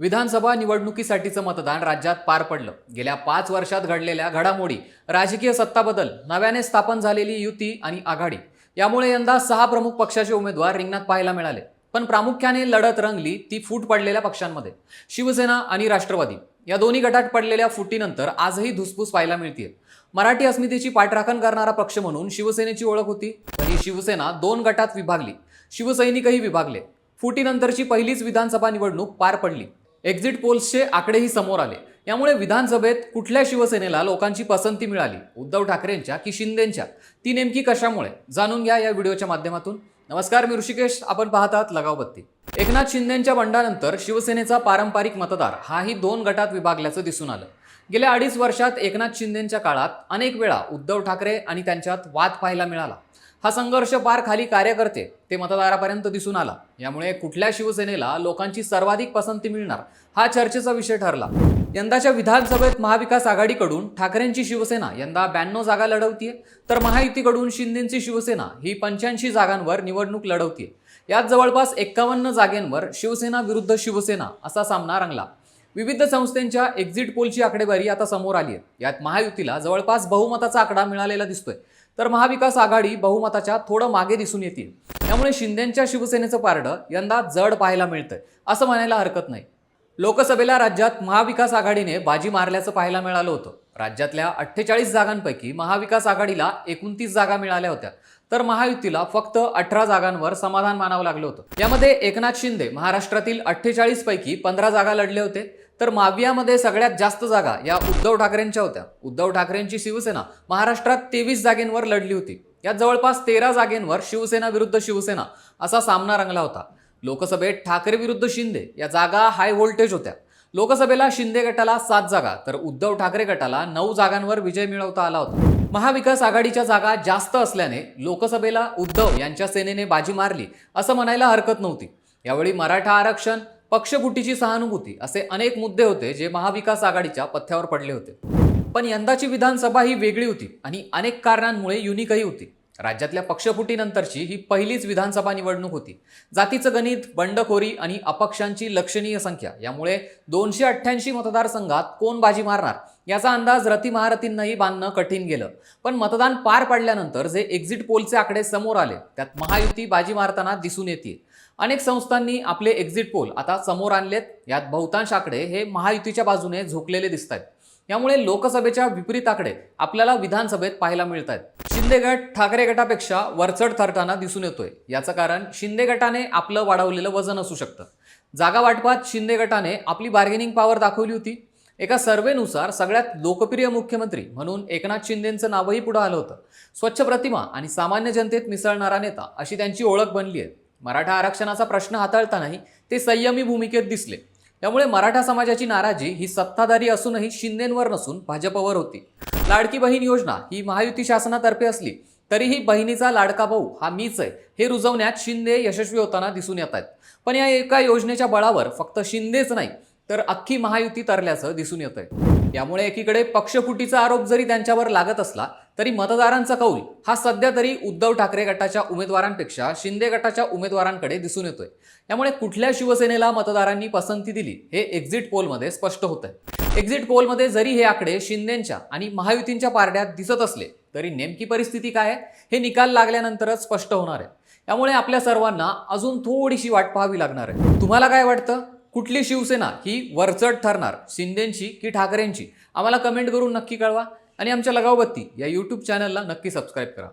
विधानसभा निवडणुकीसाठीचं मतदान राज्यात पार पडलं. गेल्या पाच वर्षात घडलेल्या घडामोडी राजकीय सत्ता बदल नव्याने स्थापन झालेली युती आणि आघाडी यामुळे यंदा सहा प्रमुख पक्षाचे उमेदवार रिंगणात पाहायला मिळाले. पण प्रामुख्याने लढत रंगली ती फूट पडलेल्या पक्षांमध्ये. शिवसेना आणि राष्ट्रवादी या दोन्ही गटात पडलेल्या फुटीनंतर आजही धुसफूस पाहायला मिळते मराठी अस्मितेची पाठराखण करणारा पक्ष म्हणून शिवसेनेची ओळख होती पण ही शिवसेना दोन गटात विभागली शिवसैनिकही विभागले. फुटीनंतरची पहिलीच विधानसभा निवडणूक पार पडली. एक्झिट पोल्सचे आकडेही समोर आले. यामुळे विधानसभेत कुठल्या शिवसेनेला लोकांची पसंती मिळाली? उद्धव ठाकरेंच्या की शिंदेंच्या? ती नेमकी कशामुळे? जाणून घ्या या व्हिडिओच्या माध्यमातून. नमस्कार मी ऋषिकेश. आपण पाहतात लगावबत्ती एकनाथ शिंदेंच्या बंडानंतर शिवसेनेचा पारंपरिक मतदार हाही दोन गटात विभागल्याचं दिसून आलं. गेल्या अडीच वर्षात एकनाथ शिंदेंच्या काळात अनेक वेळा उद्धव ठाकरे आणि त्यांच्यात वाद पाहायला मिळाला. हा संघर्ष पार खाली कार्यकर्ते ते मतदारापर्यंत दिसून आला. यामुळे कुठल्या शिवसेनेला लोकांची सर्वाधिक पसंती मिळणार हा चर्चेचा विषय ठरला. यंदाच्या विधानसभेत महाविकास आघाडीकडून ठाकरेंची शिवसेना यंदा ब्याण्णव जागा लढवतीये तर महायुतीकडून शिंदेची शिवसेना ही पंच्याऐंशी जागांवर निवडणूक लढवतीये. यात जवळपास एक्कावन्न जागेंवर शिवसेना विरुद्ध शिवसेना असा सामना रंगला. विविध संस्थांच्या एक्झिट पोलची आकडेवारी आता समोर आली आहे यात महायुतीला जवळपास बहुमताचा आकडा मिळालेला दिसतोय. तर महाविकास आघाडी बहुमताच्या थोडं मागे दिसून येतील. त्यामुळे शिंदेच्या शिवसेनेचं पारडं यंदा जड पाहायला मिळतंय. असं म्हणायला हरकत नाही. लोकसभेला राज्यात महाविकास आघाडीने बाजी मारल्याचं पाहायला मिळालं होतं. राज्यातल्या अठ्ठेचाळीस जागांपैकी महाविकास आघाडीला एकोणतीस जागा मिळाल्या होत्या. तर महायुतीला फक्त अठरा जागांवर समाधान मानावं लागलं होतं. यामध्ये एकनाथ शिंदे महाराष्ट्रातील अठ्ठेचाळीस पैकी पंधरा जागा लढले होते. तर मावियामध्ये सगळ्यात जास्त जागा या उद्धव ठाकरेंच्या होत्या. उद्धव ठाकरेंची शिवसेना महाराष्ट्रात तेवीस जागेंवर लढली होती. यात जवळपास तेरा जागेंवर शिवसेना विरुद्ध शिवसेना असा सामना रंगला होता. लोकसभेत ठाकरे विरुद्ध शिंदे या जागा हाय व्होल्टेज होत्या. लोकसभेला शिंदे गटाला सात जागा तर उद्धव ठाकरे गटाला नऊ जागांवर विजय मिळवता आला होता. महाविकास आघाडीच्या जागा जास्त असल्याने लोकसभेला उद्धव यांच्या सेनेने बाजी मारली असं म्हणायला हरकत नव्हती. यावेळी मराठा आरक्षण पक्षफुटीची सहानुभूती असे अनेक मुद्दे होते जे महाविकास आघाडीच्या पथ्यावर पडले होते. पण यंदाची विधानसभा ही वेगळी होती आणि अनेक कारणांमुळे युनिकही होती. राज्यातल्या पक्षफुटीनंतरची ही पहिलीच विधानसभा निवडणूक होती. जातीचं गणित बंडखोरी आणि अपक्षांची लक्षणीय संख्या. यामुळे दोनशे अठ्ठ्याऐंशी मतदारसंघात कोण बाजी मारणार? याचा अंदाज रती महारथींनाही बांधणं कठीण गेलं. पण मतदान पार पडल्यानंतर जे एक्झिट पोलचे आकडे समोर आले त्यात महायुती बाजी मारताना दिसून येते. अनेक संस्थांनी आपले एक्झिट पोल आता समोर आणलेत. यात बहुतांश आकडे हे महायुतीच्या बाजूने झोकलेले दिसत आहेत यामुळे लोकसभेच्या विपरीत आकडे आपल्याला विधानसभेत पाहायला मिळत आहेत शिंदे गट ठाकरे गटापेक्षा वरचढ ठरताना दिसून येतोय. याचं कारण शिंदे गटाने आपलं वाढवलेलं वजन असू शकतं. जागा वाटपात शिंदे गटाने आपली बार्गेनिंग पॉवर दाखवली होती. एका सर्वेनुसार सगळ्यात लोकप्रिय मुख्यमंत्री म्हणून एकनाथ शिंदेचं नावही पुढं आलं होतं. स्वच्छ प्रतिमा आणि सामान्य जनतेत मिसळणारा नेता अशी त्यांची ओळख बनली आहे. मराठा आरक्षणाचा प्रश्न हाताळतानाही ते संयमी भूमिकेत दिसले. त्यामुळे मराठा समाजाची नाराजी ही सत्ताधारी असूनही शिंदेंवर नसून भाजपवर होती. लाडकी बहीण योजना ही महायुती शासनातर्फे असली तरीही बहिणीचा लाडका भाऊ हा मीच आहे हे रुजवण्यात शिंदे यशस्वी होताना दिसून येत आहेत. पण या एका योजनेच्या बळावर फक्त शिंदेच नाही तर अख्खी महायुती तरल्याचं दिसून येत आहे यामुळे एकीकडे पक्षफुटीचा आरोप जरी त्यांच्यावर लागत असला तरी मतदारांचा कौल हा सध्या तरी उद्धव ठाकरे गटाच्या उमेदवारांपेक्षा शिंदे गटाच्या उमेदवारांकडे दिसून येतोय. त्यामुळे कुठल्या शिवसेनेला मतदारांनी पसंती दिली हे एक्झिट पोलमध्ये स्पष्ट होत आहे एक्झिट पोलमध्ये जरी हे आकडे शिंदेच्या आणि महायुतींच्या पारड्यात दिसत असले तरी नेमकी परिस्थिती काय आहे हे निकाल लागल्यानंतरच स्पष्ट होणार आहे. त्यामुळे आपल्या सर्वांना अजून थोडीशी वाट पाहावी लागणार आहे. तुम्हाला काय वाटतं? कुठली शिवसेना ही वरचढ ठरणार? शिंदेची की ठाकरेंची? आम्हाला कमेंट करून नक्की कळवा. आणि आमच्या लगावबत्ती या यूट्यूब चॅनलला नक्की सबस्क्राईब करा.